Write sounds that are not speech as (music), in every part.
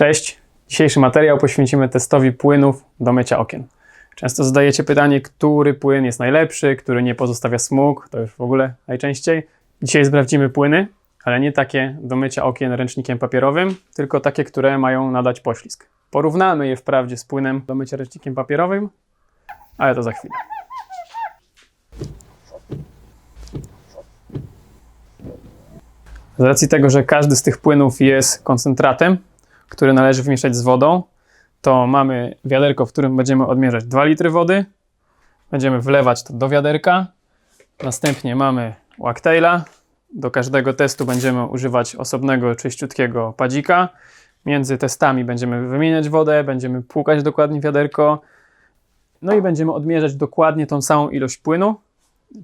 Cześć. Dzisiejszy materiał poświęcimy testowi płynów do mycia okien. Często zadajecie pytanie, który płyn jest najlepszy, który nie pozostawia smug, to już w ogóle najczęściej. Dzisiaj sprawdzimy płyny, ale nie takie do mycia okien ręcznikiem papierowym, tylko takie, które mają nadać poślizg. Porównamy je wprawdzie z płynem do mycia ręcznikiem papierowym, ale to za chwilę. Z racji tego, że każdy z tych płynów jest koncentratem, który należy wymieszać z wodą, to mamy wiaderko, w którym będziemy odmierzać 2 litry wody. Będziemy wlewać to do wiaderka. Następnie mamy Wactaila. Do każdego testu będziemy używać osobnego, czyściutkiego padzika. Między testami będziemy wymieniać wodę, będziemy płukać dokładnie wiaderko. No i będziemy odmierzać dokładnie tą samą ilość płynu,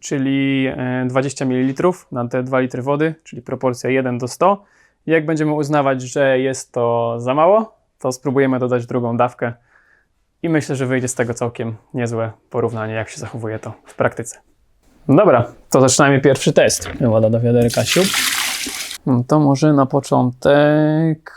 czyli e, 20 ml na te 2 litry wody, czyli proporcja 1 do 100. Jak będziemy uznawać, że jest to za mało, to spróbujemy dodać drugą dawkę i myślę, że wyjdzie z tego całkiem niezłe porównanie, jak się zachowuje to w praktyce. No dobra, to zaczynamy pierwszy test. Woda do wiaderka, siup. No to może na początek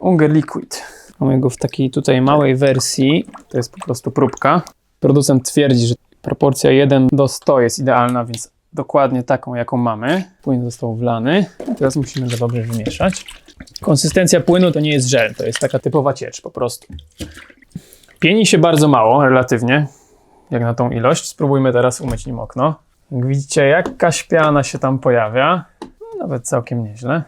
Unger Liquid. Mamy go w takiej tutaj małej wersji, to jest po prostu próbka. Producent twierdzi, że proporcja 1 do 100 jest idealna, więc dokładnie taką, jaką mamy. Płyn został wlany. Teraz musimy go dobrze wymieszać. Konsystencja płynu to nie jest żel, to jest taka typowa ciecz po prostu. Pieni się bardzo mało, relatywnie, jak na tą ilość. Spróbujmy teraz umyć nim okno. Jak widzicie, jakaś piana się tam pojawia. Nawet całkiem nieźle.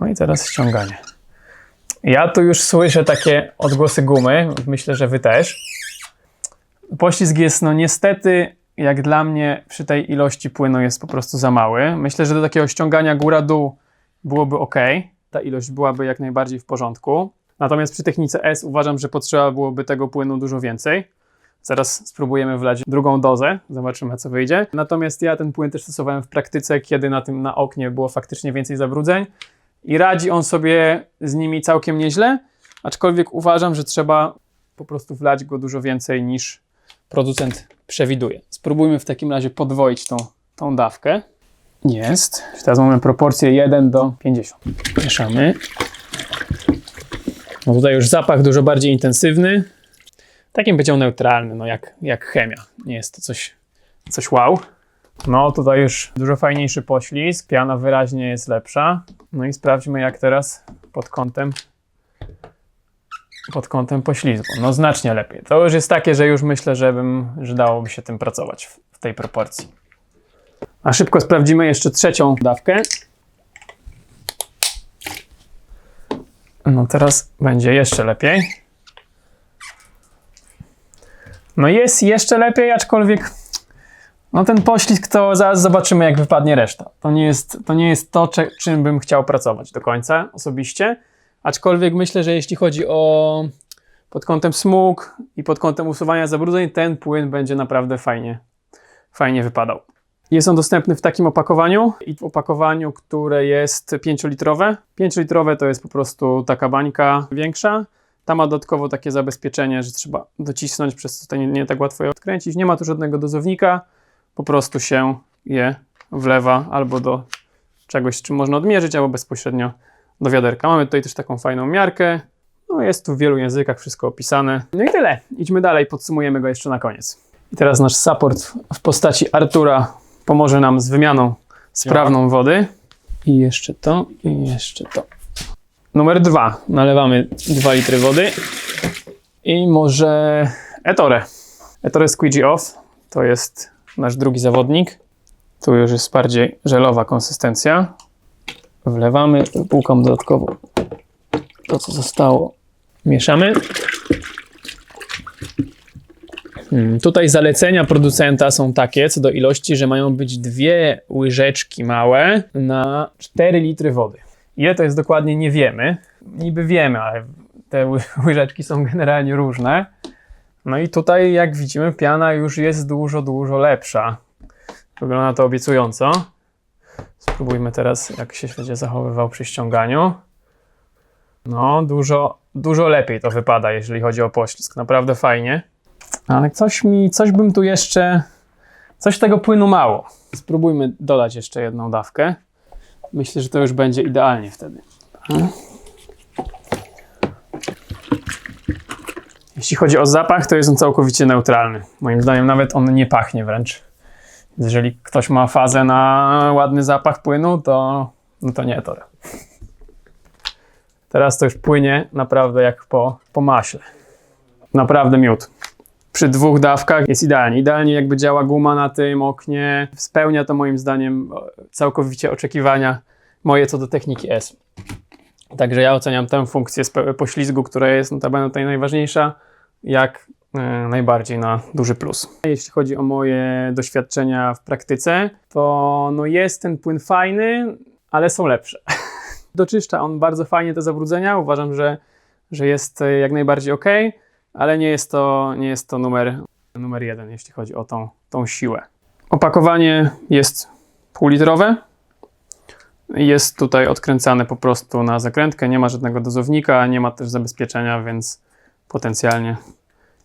No i teraz ściąganie. Ja tu już słyszę takie odgłosy gumy. Myślę, że wy też. Poślizg jest, no niestety, jak dla mnie, przy tej ilości płynu jest po prostu za mały. Myślę, że do takiego ściągania góra-dół byłoby ok. Ta ilość byłaby jak najbardziej w porządku. Natomiast przy technice S uważam, że potrzeba byłoby tego płynu dużo więcej. Zaraz spróbujemy wlać drugą dozę, zobaczymy co wyjdzie. Natomiast ja ten płyn też stosowałem w praktyce, kiedy na tym na oknie było faktycznie więcej zabrudzeń i radzi on sobie z nimi całkiem nieźle, aczkolwiek uważam, że trzeba po prostu wlać go dużo więcej niż producent przewiduje. Spróbujmy w takim razie podwoić tą, tą dawkę. Jest. Teraz mamy proporcję 1 do 50. Mieszamy. No tutaj już zapach dużo bardziej intensywny. Takim powiedział neutralny, no jak, jak chemia. Nie jest to coś, coś wow. No tutaj już dużo fajniejszy poślizg, piana wyraźnie jest lepsza. No i sprawdźmy jak teraz pod kątem pod kątem poślizgu. No znacznie lepiej. To już jest takie, że już myślę, że, bym, że dałoby się tym pracować w, w tej proporcji. A szybko sprawdzimy jeszcze trzecią dawkę. No teraz będzie jeszcze lepiej. No jest jeszcze lepiej, aczkolwiek no ten poślizg to zaraz zobaczymy jak wypadnie reszta. To nie jest to, nie jest to czym bym chciał pracować do końca osobiście. Aczkolwiek myślę, że jeśli chodzi o pod kątem smug i pod kątem usuwania zabrudzeń, ten płyn będzie naprawdę fajnie, fajnie wypadał. Jest on dostępny w takim opakowaniu i w opakowaniu, które jest 5-litrowe. 5-litrowe to jest po prostu taka bańka większa. Ta ma dodatkowo takie zabezpieczenie, że trzeba docisnąć, przez co to nie, nie tak łatwo je odkręcić. Nie ma tu żadnego dozownika, po prostu się je wlewa albo do czegoś, czym można odmierzyć, albo bezpośrednio do wiaderka. Mamy tutaj też taką fajną miarkę. No jest tu w wielu językach wszystko opisane. No i tyle. Idźmy dalej, podsumujemy go jeszcze na koniec. I teraz nasz support w postaci Artura pomoże nam z wymianą sprawną wody. I jeszcze to, i jeszcze to. Numer dwa. Nalewamy 2 litry wody. I może Ettore. Ettore Squeegee Off. To jest nasz drugi zawodnik. Tu już jest bardziej żelowa konsystencja. Wlewamy, wypłukam dodatkowo to, co zostało. Mieszamy. Hmm, Tutaj zalecenia producenta są takie co do ilości, że mają być dwie łyżeczki małe na 4 litry wody. Ile to jest dokładnie nie wiemy. Niby wiemy, ale te ły- (laughs) łyżeczki są generalnie różne. No i tutaj jak widzimy piana już jest dużo, dużo lepsza. Wygląda to obiecująco. Spróbujmy teraz, jak się będzie zachowywał przy ściąganiu. No, dużo, dużo lepiej to wypada, jeżeli chodzi o poślizg. Naprawdę fajnie. Ale coś mi, coś bym tu jeszcze, coś tego płynu mało. Spróbujmy dodać jeszcze jedną dawkę. Myślę, że to już będzie idealnie wtedy. Dobra. Jeśli chodzi o zapach, to jest on całkowicie neutralny. Moim zdaniem nawet on nie pachnie wręcz. Jeżeli ktoś ma fazę na ładny zapach płynu, to, no to nie to. Teraz to już płynie naprawdę jak po, po maśle. Naprawdę miód. Przy dwóch dawkach jest idealnie. Idealnie jakby działa guma na tym oknie. Spełnia to moim zdaniem całkowicie oczekiwania moje co do techniki S. Także ja oceniam tę funkcję poślizgu, która jest notabene tutaj najważniejsza, jak najbardziej na duży plus. Jeśli chodzi o moje doświadczenia w praktyce, to no jest ten płyn fajny, ale są lepsze. (laughs) Doczyszcza on bardzo fajnie te zabrudzenia. Uważam, że, że jest e, jak najbardziej ok, ale nie jest to, nie jest to numer, numer jeden, jeśli chodzi o tą, tą siłę. Opakowanie jest półlitrowe. Jest tutaj odkręcane po prostu na zakrętkę, nie ma żadnego dozownika, nie ma też zabezpieczenia, więc potencjalnie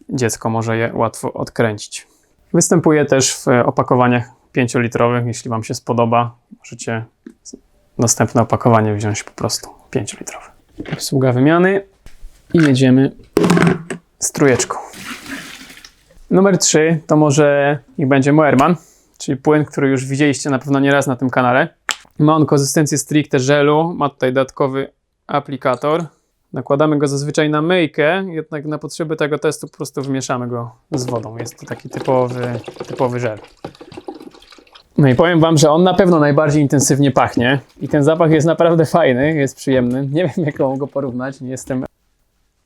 dziecko może je łatwo odkręcić. Występuje też w opakowaniach 5-litrowych. Jeśli Wam się spodoba, możecie następne opakowanie wziąć po prostu 5-litrowe. Obsługa wymiany i jedziemy z trójeczką. Numer 3 to może niech będzie Moerman, czyli płyn, który już widzieliście na pewno nieraz na tym kanale. Ma on konsystencję stricte żelu, ma tutaj dodatkowy aplikator. Nakładamy go zazwyczaj na myjkę, jednak na potrzeby tego testu po prostu wymieszamy go z wodą. Jest to taki typowy, typowy żel. No i powiem Wam, że on na pewno najbardziej intensywnie pachnie i ten zapach jest naprawdę fajny, jest przyjemny. Nie wiem, jak go porównać, nie jestem,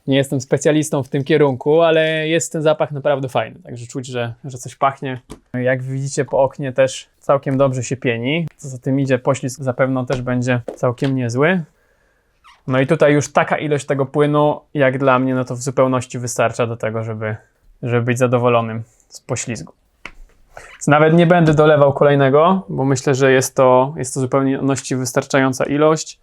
nie jestem specjalistą w tym kierunku, ale jest ten zapach naprawdę fajny, także czuć, że, że coś pachnie. Jak widzicie po oknie też całkiem dobrze się pieni. Co za tym idzie, poślizg zapewne też będzie całkiem niezły. No i tutaj już taka ilość tego płynu, jak dla mnie, no to w zupełności wystarcza do tego, żeby, żeby być zadowolonym z poślizgu. Więc nawet nie będę dolewał kolejnego, bo myślę, że jest to, jest to zupełności wystarczająca ilość.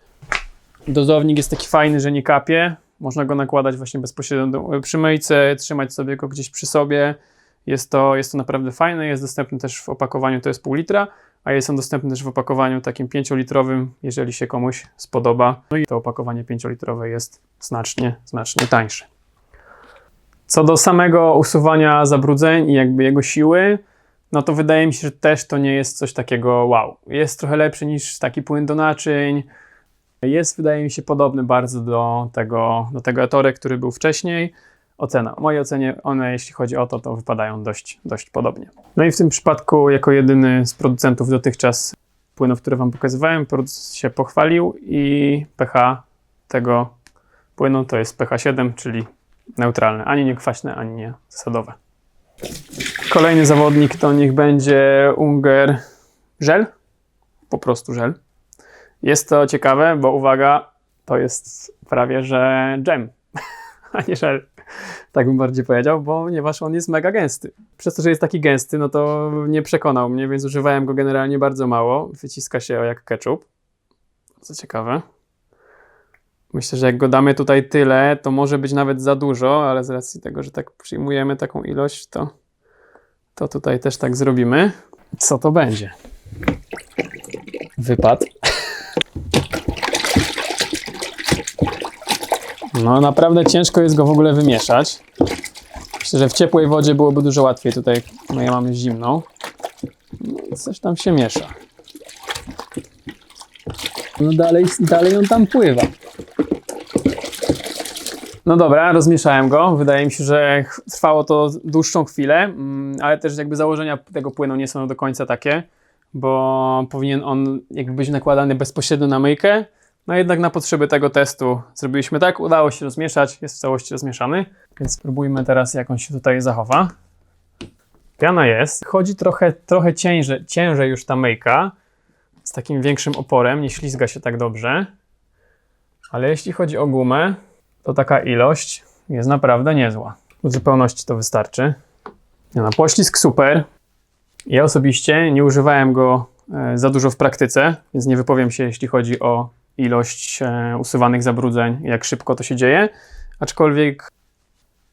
Dozownik jest taki fajny, że nie kapie. Można go nakładać właśnie bezpośrednio do, przy myjce, trzymać sobie go gdzieś przy sobie. Jest to, jest to naprawdę fajne. Jest dostępny też w opakowaniu, to jest pół litra, a jest on dostępny też w opakowaniu takim 5-litrowym, jeżeli się komuś spodoba. No i to opakowanie 5-litrowe jest znacznie, znacznie tańsze. Co do samego usuwania zabrudzeń i jakby jego siły, no to wydaje mi się, że też to nie jest coś takiego wow. Jest trochę lepszy niż taki płyn do naczyń. Jest, wydaje mi się, podobny bardzo do tego, do tego Ettore, który był wcześniej. Ocena. W mojej ocenie one, jeśli chodzi o to, to wypadają dość, dość podobnie. No i w tym przypadku, jako jedyny z producentów dotychczas płynów, które Wam pokazywałem, producent się pochwalił i pH tego płynu to jest pH 7, czyli neutralne, ani nie kwaśne, ani nie zasadowe. Kolejny zawodnik to niech będzie Unger żel. Po prostu żel. Jest to ciekawe, bo uwaga, to jest prawie że dżem, (laughs) a nie żel. (laughs) Tak bym bardziej powiedział, ponieważ on jest mega gęsty. Przez to, że jest taki gęsty, no to nie przekonał mnie, więc używałem go generalnie bardzo mało. Wyciska się jak ketchup. Co ciekawe. Myślę, że jak go damy tutaj tyle, to może być nawet za dużo, ale z racji tego, że tak przyjmujemy taką ilość, to, to tutaj też tak zrobimy. Co to będzie? Wypad. No naprawdę ciężko jest go w ogóle wymieszać. Myślę, że w ciepłej wodzie byłoby dużo łatwiej. Tutaj no ja mam zimną. No, coś tam się miesza. No dalej, dalej on tam pływa. No dobra, rozmieszałem go. Wydaje mi się, że trwało to dłuższą chwilę, mm, ale też jakby założenia tego płynu nie są do końca takie, bo powinien on jakby być nakładany bezpośrednio na myjkę. No jednak na potrzeby tego testu zrobiliśmy tak, udało się rozmieszać, jest w całości rozmieszany, więc spróbujmy teraz jak on się tutaj zachowa. Piana jest. Chodzi trochę, trochę ciężej, ciężej już ta myjka, z takim większym oporem, nie ślizga się tak dobrze. Ale jeśli chodzi o gumę, to taka ilość jest naprawdę niezła. W zupełności to wystarczy. No, poślizg super. Ja osobiście nie używałem go e, za dużo w praktyce, więc nie wypowiem się, jeśli chodzi o ilość e, usuwanych zabrudzeń, jak szybko to się dzieje. Aczkolwiek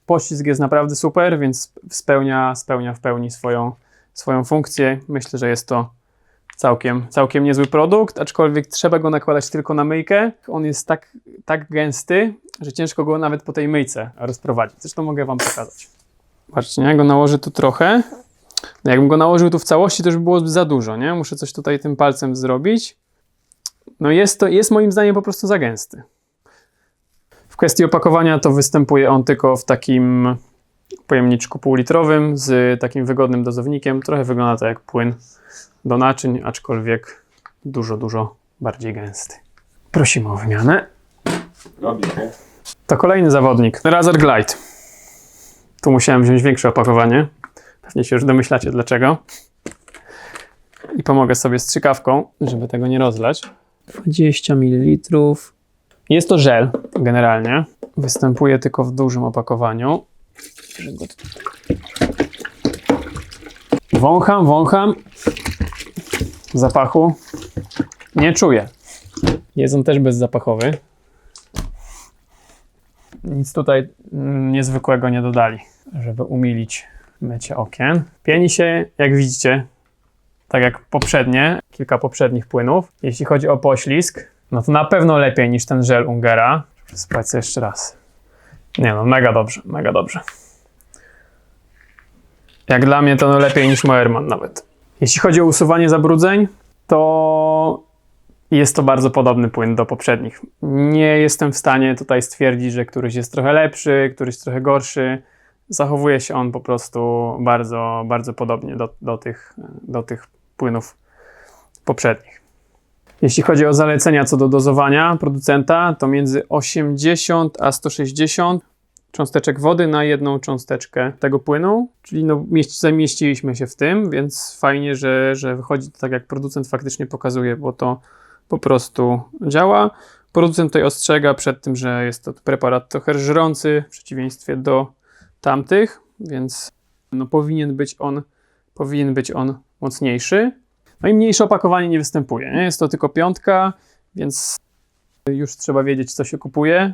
poślizg jest naprawdę super, więc spełnia, spełnia w pełni swoją, swoją funkcję. Myślę, że jest to Całkiem, całkiem niezły produkt, aczkolwiek trzeba go nakładać tylko na myjkę. On jest tak, tak gęsty, że ciężko go nawet po tej myjce rozprowadzić. Zresztą mogę Wam pokazać. Patrzcie, ja go nałożę tu trochę. No jakbym go nałożył tu w całości, to już by było za dużo, nie? Muszę coś tutaj tym palcem zrobić. No jest to, jest moim zdaniem po prostu za gęsty. W kwestii opakowania to występuje on tylko w takim pojemniczku półlitrowym z takim wygodnym dozownikiem. Trochę wygląda to jak płyn do naczyń, aczkolwiek dużo, dużo bardziej gęsty. Prosimy o wymianę. Robi się. To kolejny zawodnik, Razer Glide. Tu musiałem wziąć większe opakowanie. Pewnie się już domyślacie dlaczego. I pomogę sobie strzykawką, żeby tego nie rozlać. 20 ml. Jest to żel generalnie. Występuje tylko w dużym opakowaniu. Wącham, wącham. Zapachu nie czuję. Jest on też bezzapachowy. Nic tutaj mm, niezwykłego nie dodali, żeby umilić mycie okien. Pieni się, jak widzicie, tak jak poprzednie, kilka poprzednich płynów. Jeśli chodzi o poślizg, no to na pewno lepiej niż ten żel Ungera. Sprawdź jeszcze raz. Nie no, mega dobrze, mega dobrze. Jak dla mnie to no lepiej niż Moerman nawet. Jeśli chodzi o usuwanie zabrudzeń, to jest to bardzo podobny płyn do poprzednich. Nie jestem w stanie tutaj stwierdzić, że któryś jest trochę lepszy, któryś trochę gorszy. Zachowuje się on po prostu bardzo, bardzo podobnie do, do, tych, do tych płynów poprzednich. Jeśli chodzi o zalecenia co do dozowania producenta, to między 80 a 160 cząsteczek wody na jedną cząsteczkę tego płynu, czyli no, mieści, zamieściliśmy się w tym, więc fajnie, że, że wychodzi to tak, jak producent faktycznie pokazuje, bo to po prostu działa. Producent tutaj ostrzega przed tym, że jest to preparat trochę żrący w przeciwieństwie do tamtych, więc no, powinien, być on, powinien być on mocniejszy. No i mniejsze opakowanie nie występuje. Nie? Jest to tylko piątka, więc już trzeba wiedzieć, co się kupuje.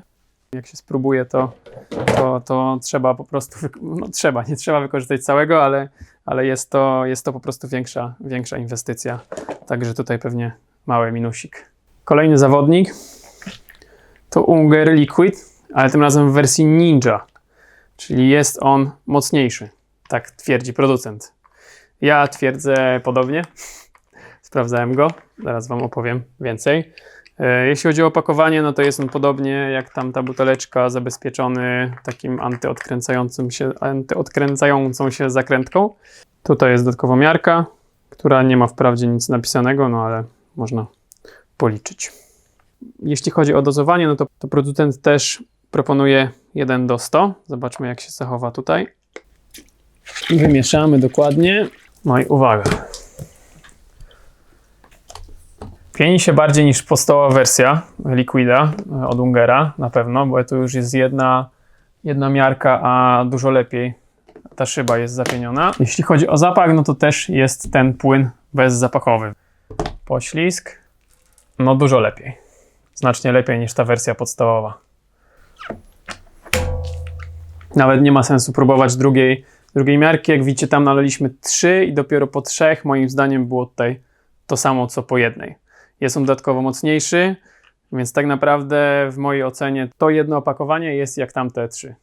Jak się spróbuje, to, to, to trzeba po prostu, no trzeba, nie trzeba wykorzystać całego, ale, ale jest, to, jest to po prostu większa, większa inwestycja. Także tutaj pewnie mały minusik. Kolejny zawodnik to Unger Liquid, ale tym razem w wersji Ninja, czyli jest on mocniejszy. Tak twierdzi producent. Ja twierdzę podobnie. Sprawdzałem go, zaraz Wam opowiem więcej. E, Jeśli chodzi o opakowanie, no to jest on podobnie jak tamta buteleczka, zabezpieczony takim antyodkręcającym się, antyodkręcającą się zakrętką. Tutaj jest dodatkowo miarka, która nie ma wprawdzie nic napisanego, no ale można policzyć. Jeśli chodzi o dozowanie, no to, to producent też proponuje 1 do 100. Zobaczmy, jak się zachowa tutaj. Wymieszamy dokładnie. No i uwaga. Pieni się bardziej niż podstawowa wersja Liquida e, od Ungera, na pewno, bo tu już jest jedna, jedna miarka, a dużo lepiej ta szyba jest zapieniona. Jeśli chodzi o zapach, no to też jest ten płyn bezzapachowy. Poślizg, no dużo lepiej. Znacznie lepiej niż ta wersja podstawowa. Nawet nie ma sensu próbować drugiej, drugiej miarki. Jak widzicie, tam nalaliśmy trzy i dopiero po trzech, moim zdaniem, było tutaj to samo co po jednej. Jest on dodatkowo mocniejszy, więc tak naprawdę w mojej ocenie to jedno opakowanie jest jak tamte trzy.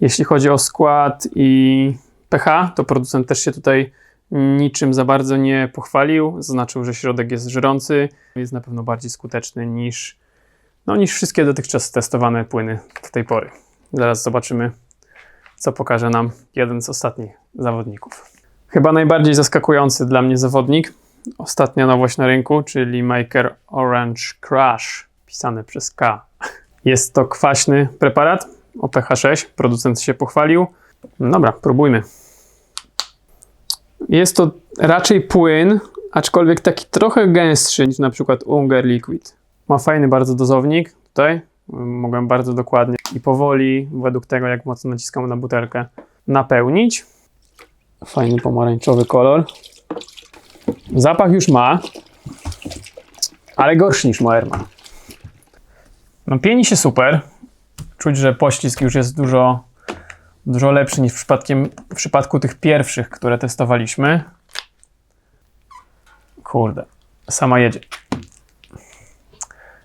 Jeśli chodzi o skład i pH, to producent też się tutaj niczym za bardzo nie pochwalił. Zaznaczył, że środek jest żrący, jest na pewno bardziej skuteczny niż, no, niż wszystkie dotychczas testowane płyny do tej pory. Zaraz zobaczymy, co pokaże nam jeden z ostatnich zawodników. Chyba najbardziej zaskakujący dla mnie zawodnik, ostatnia nowość na rynku, czyli Maker Orange Crush, pisane przez K. Jest to kwaśny preparat o pH 6. Producent się pochwalił. Dobra, próbujmy. Jest to raczej płyn, aczkolwiek taki trochę gęstszy niż na przykład Unger Liquid. Ma fajny bardzo dozownik tutaj. Mogłem bardzo dokładnie i powoli, według tego jak mocno naciskam na butelkę, napełnić. Fajny pomarańczowy kolor. Zapach już ma, ale gorszy niż Moerman. No pieni się super. Czuć, że poślizg już jest dużo, dużo lepszy niż w, w przypadku tych pierwszych, które testowaliśmy. Kurde, sama jedzie.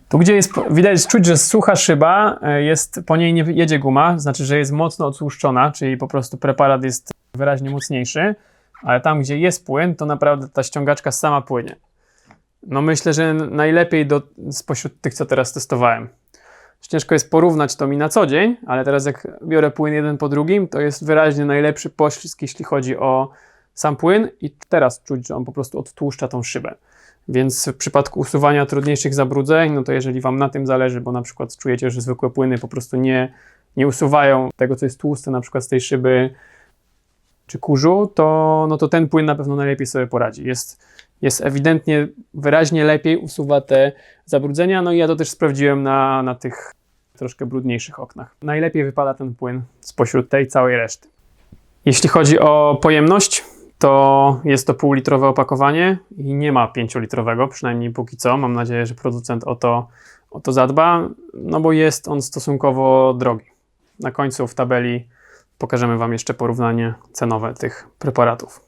Tu, gdzie jest, widać, czuć, że sucha szyba, e, jest, po niej nie jedzie guma, znaczy, że jest mocno odtłuszczona, czyli po prostu preparat jest wyraźnie mocniejszy, ale tam, gdzie jest płyn, to naprawdę ta ściągaczka sama płynie. No myślę, że najlepiej do, spośród tych, co teraz testowałem. Ciężko jest porównać to mi na co dzień, ale teraz jak biorę płyn jeden po drugim, to jest wyraźnie najlepszy poślizg, jeśli chodzi o sam płyn i teraz czuć, że on po prostu odtłuszcza tą szybę. Więc w przypadku usuwania trudniejszych zabrudzeń, no to jeżeli Wam na tym zależy, bo na przykład czujecie, że zwykłe płyny po prostu nie, nie usuwają tego, co jest tłuste, na przykład z tej szyby czy kurzu, to, no to ten płyn na pewno najlepiej sobie poradzi. Jest, jest ewidentnie wyraźnie lepiej usuwa te zabrudzenia, no i ja to też sprawdziłem na, na tych troszkę brudniejszych oknach. Najlepiej wypada ten płyn spośród tej całej reszty. Jeśli chodzi o pojemność, to jest to półlitrowe opakowanie i nie ma pięciolitrowego, przynajmniej póki co. Mam nadzieję, że producent o to, o to zadba, no bo jest on stosunkowo drogi. Na końcu w tabeli pokażemy Wam jeszcze porównanie cenowe tych preparatów.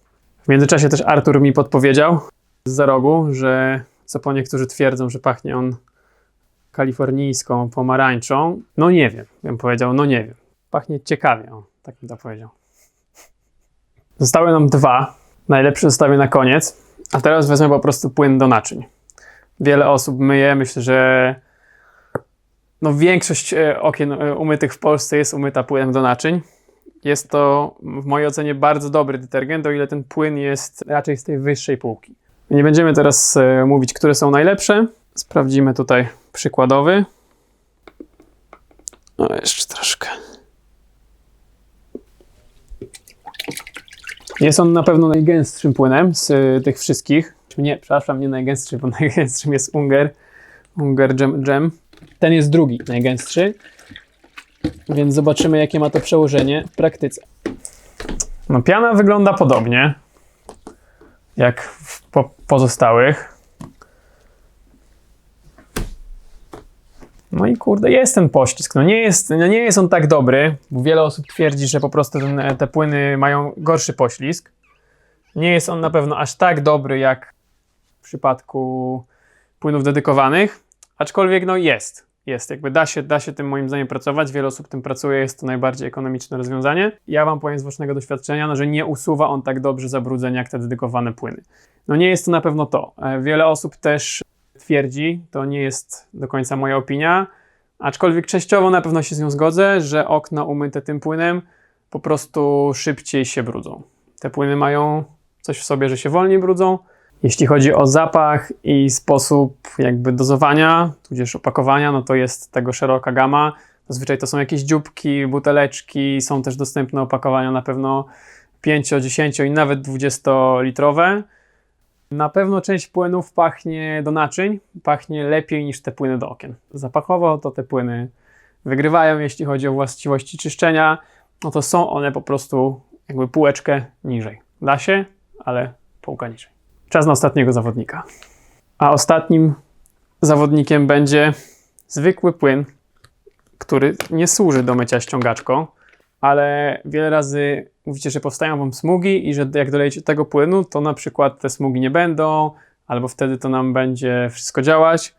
W międzyczasie też Artur mi podpowiedział z za rogu, że co po niektórzy twierdzą, że pachnie on kalifornijską pomarańczą. No nie wiem, bym powiedział, no nie wiem. Pachnie ciekawie, o, tak bym to powiedział. Zostały nam dwa. Najlepsze zostawię na koniec. A teraz wezmę po prostu płyn do naczyń. Wiele osób myje. Myślę, że no większość e, okien e, umytych w Polsce jest umyta płynem do naczyń. Jest to w mojej ocenie bardzo dobry detergent, o ile ten płyn jest raczej z tej wyższej półki. Nie będziemy teraz e, mówić, które są najlepsze. Sprawdzimy tutaj przykładowy. No, jeszcze troszkę. Jest on na pewno najgęstszym płynem z y, tych wszystkich. Nie, przepraszam, nie najgęstszy, bo (laughs) najgęstszym jest Unger. Unger Gem. Gem. Ten jest drugi najgęstszy. Więc zobaczymy, jakie ma to przełożenie w praktyce. No, piana wygląda podobnie jak w po pozostałych. No i kurde, jest ten poślizg. No nie jest, no nie jest on tak dobry, bo wiele osób twierdzi, że po prostu ten, te płyny mają gorszy poślizg. Nie jest on na pewno aż tak dobry jak w przypadku płynów dedykowanych, aczkolwiek no jest. Jest, jakby da się, da się tym moim zdaniem pracować. Wiele osób tym pracuje, jest to najbardziej ekonomiczne rozwiązanie. Ja Wam powiem z własnego doświadczenia, no, że nie usuwa on tak dobrze zabrudzeń jak te dedykowane płyny. No nie jest to na pewno to. E, wiele osób też twierdzi, to nie jest do końca moja opinia, aczkolwiek częściowo na pewno się z nią zgodzę, że okna umyte tym płynem po prostu szybciej się brudzą. Te płyny mają coś w sobie, że się wolniej brudzą. Jeśli chodzi o zapach i sposób jakby dozowania, tudzież opakowania, no to jest tego szeroka gama. Zazwyczaj to są jakieś dzióbki, buteleczki, są też dostępne opakowania na pewno 5, 10 i nawet 20 litrowe. Na pewno część płynów pachnie do naczyń, pachnie lepiej niż te płyny do okien. Zapachowo to te płyny wygrywają, jeśli chodzi o właściwości czyszczenia, no to są one po prostu jakby półeczkę niżej. Da się, ale półka niżej. Czas na ostatniego zawodnika. A ostatnim zawodnikiem będzie zwykły płyn, który nie służy do mycia ściągaczką, ale wiele razy mówicie, że powstają wam smugi i że jak dolejecie tego płynu, to na przykład te smugi nie będą, albo wtedy to nam będzie wszystko działać.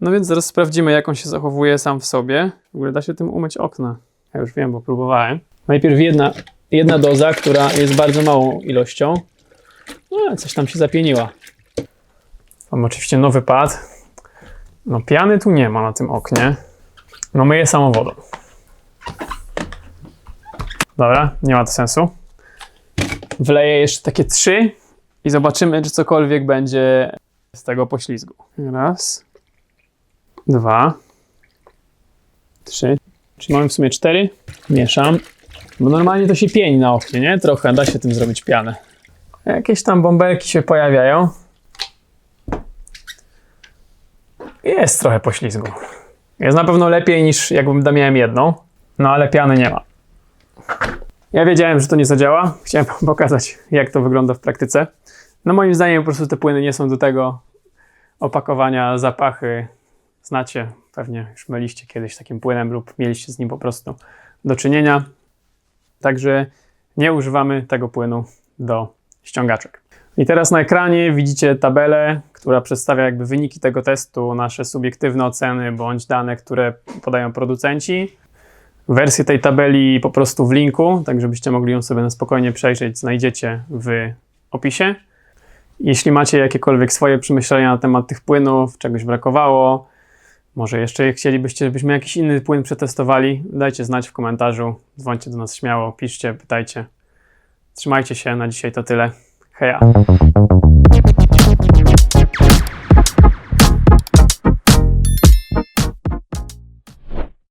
No więc zaraz sprawdzimy, jak on się zachowuje sam w sobie. W ogóle da się tym umyć okna. Ja już wiem, bo próbowałem. Najpierw jedna, jedna doza, która jest bardzo małą ilością. No, coś tam się zapieniła. Mam oczywiście nowy pad. No piany tu nie ma na tym oknie. No myję samą wodą. Dobra, nie ma to sensu. Wleję jeszcze takie trzy i zobaczymy, czy cokolwiek będzie z tego poślizgu. Raz, dwa, trzy. Czy mamy w sumie cztery? Mieszam. Bo normalnie to się pieni na oknie, nie? Trochę da się tym zrobić pianę. Jakieś tam bąbelki się pojawiają. Jest trochę poślizgu. Jest na pewno lepiej niż jakbym miałem jedną, no ale piany nie ma. Ja wiedziałem, że to nie zadziała. Chciałem (laughs) pokazać, jak to wygląda w praktyce. No moim zdaniem po prostu te płyny nie są do tego opakowania, zapachy. Znacie, pewnie już myliście kiedyś takim płynem lub mieliście z nim po prostu do czynienia. Także nie używamy tego płynu do ściągaczek. I teraz na ekranie widzicie tabelę, która przedstawia jakby wyniki tego testu, nasze subiektywne oceny bądź dane, które podają producenci. Wersję tej tabeli po prostu w linku, tak żebyście mogli ją sobie na spokojnie przejrzeć, znajdziecie w opisie. Jeśli macie jakiekolwiek swoje przemyślenia na temat tych płynów, czegoś brakowało, może jeszcze chcielibyście, żebyśmy jakiś inny płyn przetestowali, dajcie znać w komentarzu, dzwońcie do nas śmiało, piszcie, pytajcie. Trzymajcie się, na dzisiaj to tyle. Heja!